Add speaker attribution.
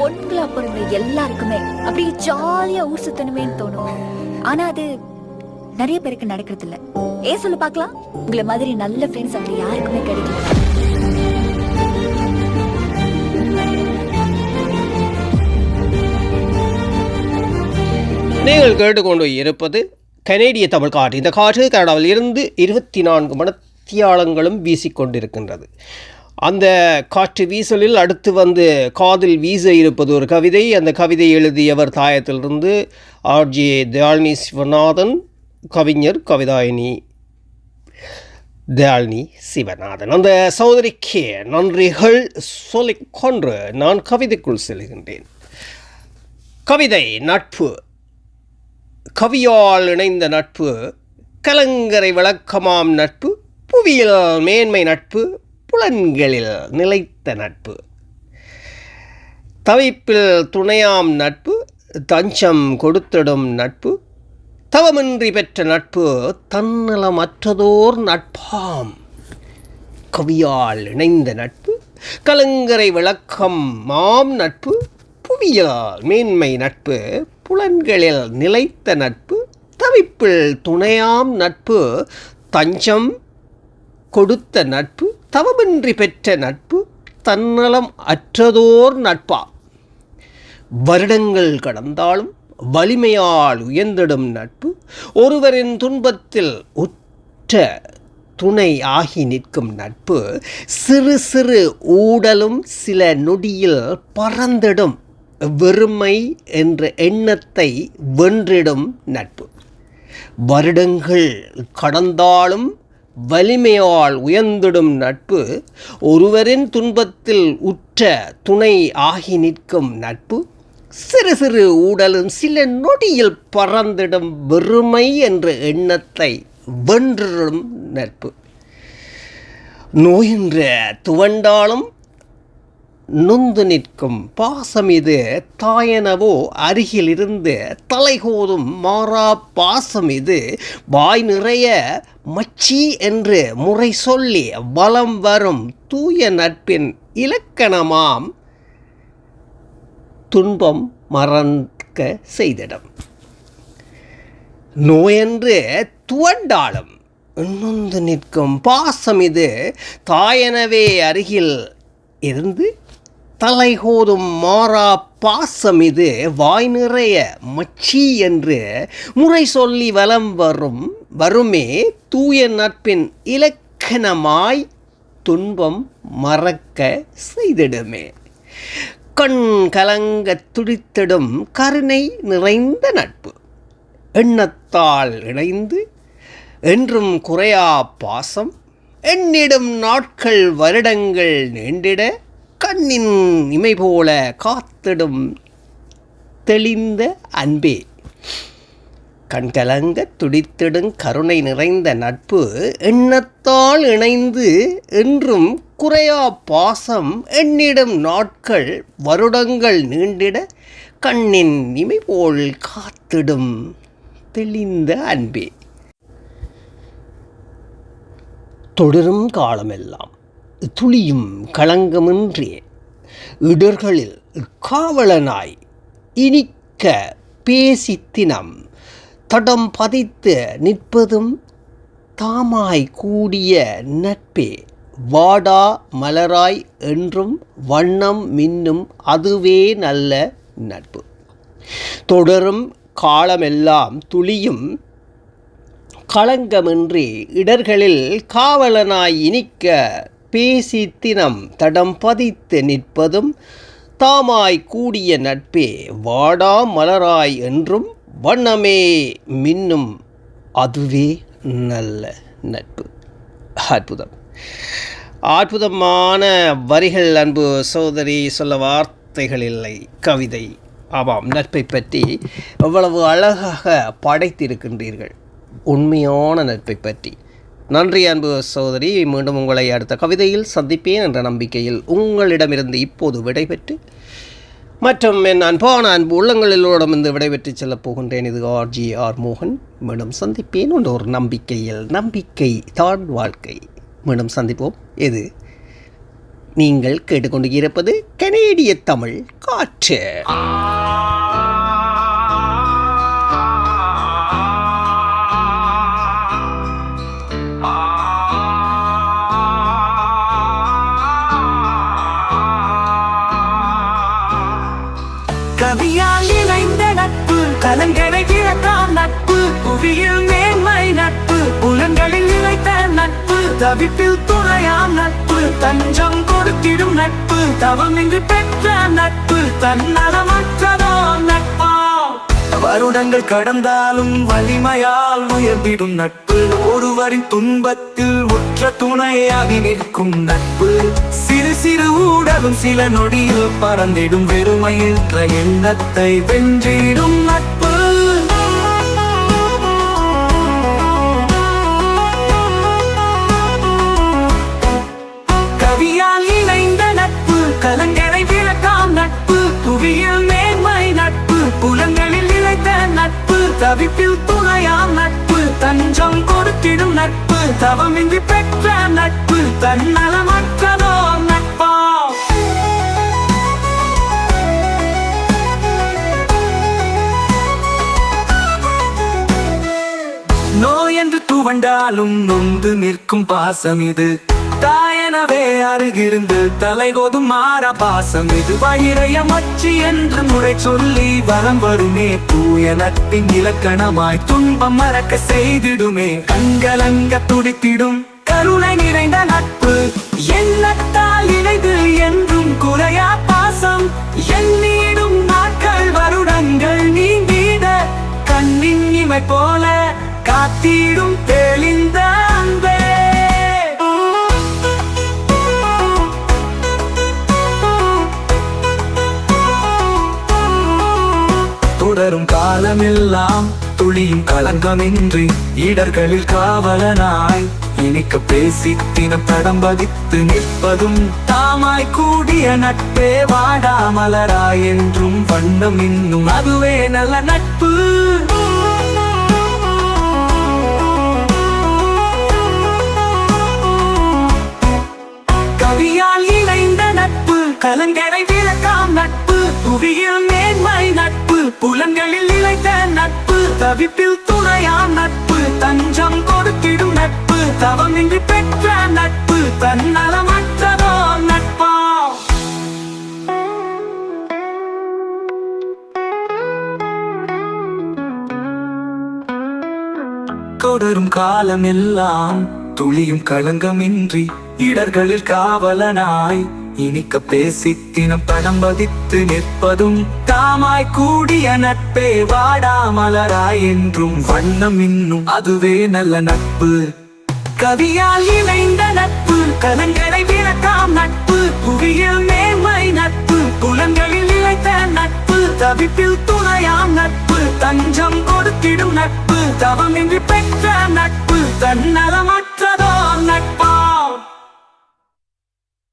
Speaker 1: பொண்களா பிறந்த எல்லாருக்குமே அப்படியே ஜாலியா ஊர் சுத்தணுமேன்னு தோணும். ஆனா அது நிறைய பேருக்கு நடக்கிறது இல்ல ஏன் சொல்லு பார்க்கலாம். உங்களை மாதிரி நல்ல ஃப்ரெண்ட்ஸ் அப்படி யாருக்குமே கிடைக்கல.
Speaker 2: நீங்கள் கேட்டுக்கொண்டு இருப்பது கனேடிய தமிழ் காற்று இந்த காற்று கனடாவில் இருந்து இருபத்தி நான்கு மணத்தியாளங்களும் வீசிக்கொண்டிருக்கின்றது. அந்த காற்று வீசலில் அடுத்து வந்து காதில் வீச இருப்பது ஒரு கவிதை. அந்த கவிதை எழுதியவர் தாயத்திலிருந்து ஆர்ஜி தயாழ்னி சிவநாதன் கவிஞர் கவிதாயினி தயாழ்னி சிவநாதன். அந்த சகோதரிக்கு நன்றிகள் சொல்லிக்கொன்று நான் கவிதைக்குள் செல்கின்றேன். கவிதை நட்பு. கவியால் இணைந்த நட்பு. கலங்கரை விளக்கமாம் நட்பு. புவியியல் மேன்மை நட்பு. புலன்களில் நிலைத்த நட்பு. தவிப்பில் துணையாம் நட்பு தஞ்சம் கொடுத்திடும் நட்பு தவமின்றி பெற்ற நட்பு தன்னலமற்றதோர் நட்பாம். கவியால் இணைந்த நட்பு கலங்கரை விளக்கம் மாம் நட்பு புவியால் மேன்மை நட்பு புலன்களில் நிலைத்த நட்பு தவிப்பில் துணையாம் நட்பு தஞ்சம் கொடுத்த நட்பு தவமின்றி பெற்ற நட்பு தன்னலம் அற்றதோர் நட்பா. வருடங்கள் கடந்தாலும் வலிமையால் உயர்ந்திடும் நட்பு ஒருவரின் துன்பத்தில் உற்ற துணை ஆகி நிற்கும் நட்பு சிறு சிறு ஊடலும் சில நொடியில் பறந்திடும் வெறுமை என்ற எண்ணத்தை வென்றிடும் நட்பு. வருடங்கள் கடந்தாலும் வலிமையால் உயர்ந்திடும் நட்பு ஒருவரின் துன்பத்தில் உற்ற துணை ஆகி நிற்கும் நட்பு சிறு சிறு ஊடலும் சில நொடியில் பறந்திடும் வெறுமை என்ற எண்ணத்தை வென்றிடும் நட்பு. நோயின்ற துவண்டாலும் நொந்து நிற்கும் பாசம் இது. தாயனவோ அருகிலிருந்து தலைகோதும் மாறா பாசம் இது. வாய் நிறைய மச்சி என்று முறை சொல்லி வலம் வரும் தூய நட்பின் இலக்கணமாம் துன்பம் மறக்க செய்திடும். நோயென்று துவண்டாலும் நொந்து நிற்கும் பாசம் இது. தாயனவே அருகில் இருந்து தலைகோதும் மாறா பாசம் இது வாய் நிறைய மச்சி என்று முறை சொல்லி வலம் வரும் வருமே தூய நட்பின் இலக்கணமாய் துன்பம் மறக்க செய்திடுமே. கண் கலங்க துடித்திடும் கருணை நிறைந்த நட்பு. எண்ணத்தால் இணைந்து என்றும் குறையா பாசம். எண்ணிடும் நாட்கள் வருடங்கள் நீண்டிட கண்ணின் இமை போல காத்திடும் தெளிந்த அன்பே. கண்கலங்க துடித்திடும் கருணை நிறைந்த நட்பு எண்ணத்தால் இணைந்து என்றும் குறையா பாசம் எண்ணிடும் நாட்கள் வருடங்கள் நீண்டிட கண்ணின் இமை போல் காத்திடும் தெளிந்த அன்பே. தொடரும் காலமெல்லாம். துளியும் களங்கமின்றி இடர்களில் காவலனாய் இனிக்க பேசி தினம் தடம் பதித்து நிற்பதும் தாமாய் கூடிய நட்பே. வாடா மலராய் என்றும் வண்ணம் மின்னும் அதுவே நல்ல நட்பு. தொடரும் காலமெல்லாம் துளியும் களங்கமின்றி இடர்களில் காவலனாய் இனிக்க பேசி தினம் தடம் பதித்து நிற்பதும் தாமாய் கூடிய நட்பே வாடா மலராய் என்றும் வண்ணமே மின்னும் அதுவே நல்ல நட்பு. அற்புதம். அற்புதமான வரிகள் அன்பு சோதரி சொல்ல வார்த்தைகள் இல்லை. கவிதை ஆமாம் நட்பை பற்றி எவ்வளவு அழகாக படைத்திருக்கின்றீர்கள். உண்மையான நட்பை பற்றி. நன்றி அன்பு சகோதரி மீண்டும் உங்களை அடுத்த கவிதையில் சந்திப்பேன் என்ற நம்பிக்கையில் உங்களிடமிருந்து இப்போது விடைபெற்று மற்றும் என் அன்பான அன்பு உள்ளங்களிலோடமிருந்து விடைபெற்று செல்லப் போகின்றேன். இது ஆர்ஜி ஆர் மோகன். மீண்டும் சந்திப்பேன் என்ற ஒரு நம்பிக்கையில் நம்பிக்கை தான் வாழ்க்கை. மீண்டும் சந்திப்போம். இது நீங்கள் கேட்டுக்கொண்டு இருப்பது கனேடிய தமிழ் காற்று.
Speaker 3: கையால் இணைந்த நட்பு கலங்கரை விளக்காம் நட்பு புவியில் மேன்மை நட்பு புலன்களில் இழைத்த நட்பு தவிப்பில் துணையாம் நட்பு தஞ்சம் கொடுத்திடும் நட்பு தவமின்றி பெற்ற நட்பு தன்னலமற்றதோ நட்பா? வருடங்கள் கடந்தாலும் வலிமையால் உயர்ந்திடும் நட்பு ஒருவரின் துன்பத்தில் உற்ற துணையாக நிற்கும் நட்பு. சிறு சிறு ஊடலும் சில நொடியில் பறந்திடும் வெறுமையற்ற எண்ணத்தை வென்றிடும் நட்பு. கவியால் இணைந்த நட்பு கலங்கரை விளக்காம் நட்பு புவியில் மேன்மை நட்பு புலங்களில் இழைத்த நட்பு தவிப்பில் நட்பு தவமின்றி பெற்ற நட்பு தன்னலமற்றதோ நட்பா? நோய் என்று துவண்டாலும் நொந்து நிற்கும் பாசம் இது. எனவே அருகிருந்து தலைகோதும் மாற பாசம். இது வயிறைய மச்சி என்று முறை சொல்லி வரம் வருமே. தூய நட்பின் இலக்கணமாய் துன்பம் மறக்க செய்திடுமே. கண்கலங்க துடித்திடும். கருணை நிறைந்த நட்பு. எண்ணத்தால் இணைந்து என்றும் குறையா பாசம். எண்ணீடும் நாட்கள் வருடங்கள் நீங்கிட கண்ணின் இமை போல காத்திடும் தொடரும் காலமெல்லாம் துளியும் கலங்கமின்றி இடர்களில் காவலனாய் இனிக்க பேசி தினம் தடம் பதித்து நிற்பதும் தாமாய் கூடிய நட்பே வாடாமலராய் என்றும் வண்ணம் இன்னும் அதுவே நல்ல நட்பு. கவியால் இணைந்த நட்பு கலங்கரை விளக்காம் நட்பு புவியில் மேன்மை புலன்களில் இழைத்த நட்பு தவிப்பில் துணையாம் நட்பு தஞ்சம் கொடுத்திடும் நட்பு தவமின்றி பெற்ற நட்பு தன்னலமற்றதோ நட்பா? தொடரும் காலமெல்லாம் துளியும் களங்கமின்றி இடர்களில் காவலனாய் இனிக்க பேசி தினம் படம் பதித்து நிற்பதும் தாமாய் கூடிய நட்பே வாடாமலராய் என்றும் வண்ணம் இன்னும் அதுவே நல்ல நட்பு. கவியால் இணைந்த நட்பு கலங்களை விளக்காம் நட்பு புவியில் மேன்மை நட்பு புலங்களில் இழைத்த நட்பு தவிப்பில் துணையாம் நட்பு தஞ்சம் கொடுத்திடும் நட்பு தவமின்றி பெற்ற நட்பு தன்னலமற்ற